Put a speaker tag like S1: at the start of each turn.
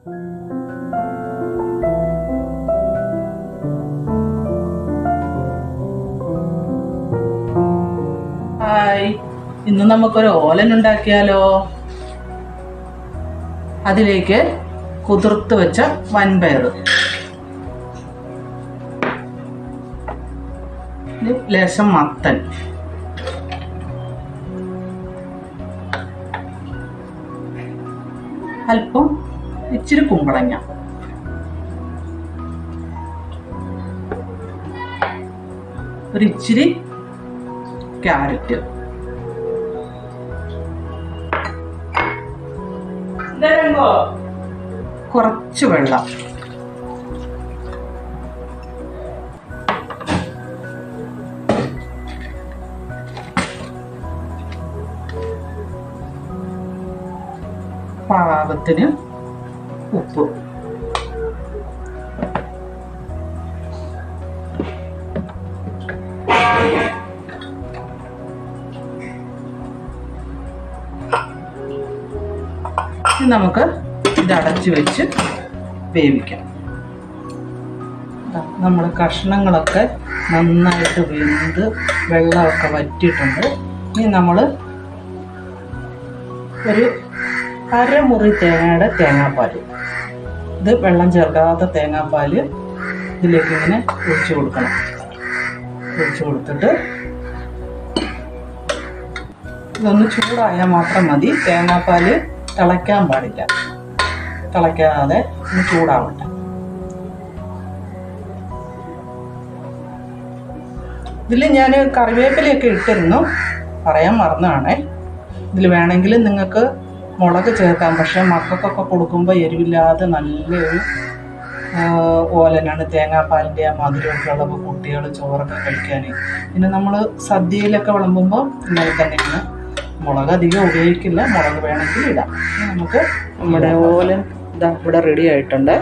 S1: Hi. ഇന്ന് നമുക്കൊരു ഓലൻ ഉണ്ടാക്കിയാലോ? അതിലേക്ക് കുതിർത്ത് വെച്ച വൻപയർ. ലേശം മത്തൻ. അല്പം ഇച്ചിരി കുമ്പളങ്ങ. ഒരു ഇച്ചിരി ക്യാരറ്റ് കുറച്ച് വെള്ളം. പാകത്തിന് ഉപ്പ്. നമുക്ക് ഇത് അടച്ചു വെച്ച് വേവിക്കാം. നമ്മൾ കഷ്ണങ്ങളൊക്കെ നന്നായിട്ട് വെന്ത് വെള്ളമൊക്കെ വറ്റിയിട്ടുണ്ട്. ഇനി നമ്മൾ ഒരു അരമുറി തേങ്ങയുടെ തേങ്ങാപ്പാൽ ഇത് വെള്ളം ചേർക്കാത്ത തേങ്ങാപ്പാൽ ഇതിലേക്ക് ഇങ്ങനെ ഒഴിച്ചു കൊടുക്കണം. ഒഴിച്ചു കൊടുത്തിട്ട് ഇതൊന്ന് ചൂടായാൽ മാത്രം മതി. തേങ്ങാപ്പാൽ തിളയ്ക്കാൻ പാടില്ല. തിളയ്ക്കാതെ ഒന്ന് ചൂടാവട്ടെ. ഇതിൽ ഞാൻ കറിവേപ്പിലയൊക്കെ ഇട്ടിരുന്നു. പറയാൻ മറന്നതാണേ ഇതിൽ വേണമെങ്കിൽ നിങ്ങൾക്ക് മുളക് ചേർക്കാം. പക്ഷേ മക്കൾക്കൊക്കെ കൊടുക്കുമ്പോൾ എരിവില്ലാതെ നല്ലൊരു ഓലനാണ് തേങ്ങാപ്പാലിന്റെ ആ മധുരമൊക്കെ ഉള്ളപ്പോൾ കുട്ടികൾ ചോറൊക്കെ കഴിക്കാൻ പിന്നെ നമ്മൾ സദ്യയിലൊക്കെ വിളമ്പുമ്പോൾ ഇങ്ങനെ തന്നെയാണ് മുളക് അധികം ഉപയോഗിക്കില്ല. മുളക് വേണമെങ്കിൽ ഇടാം. നമുക്ക് നമ്മുടെ ഓലൻ ഇതാ ഇവിടെ റെഡി ആയിട്ടുണ്ട്.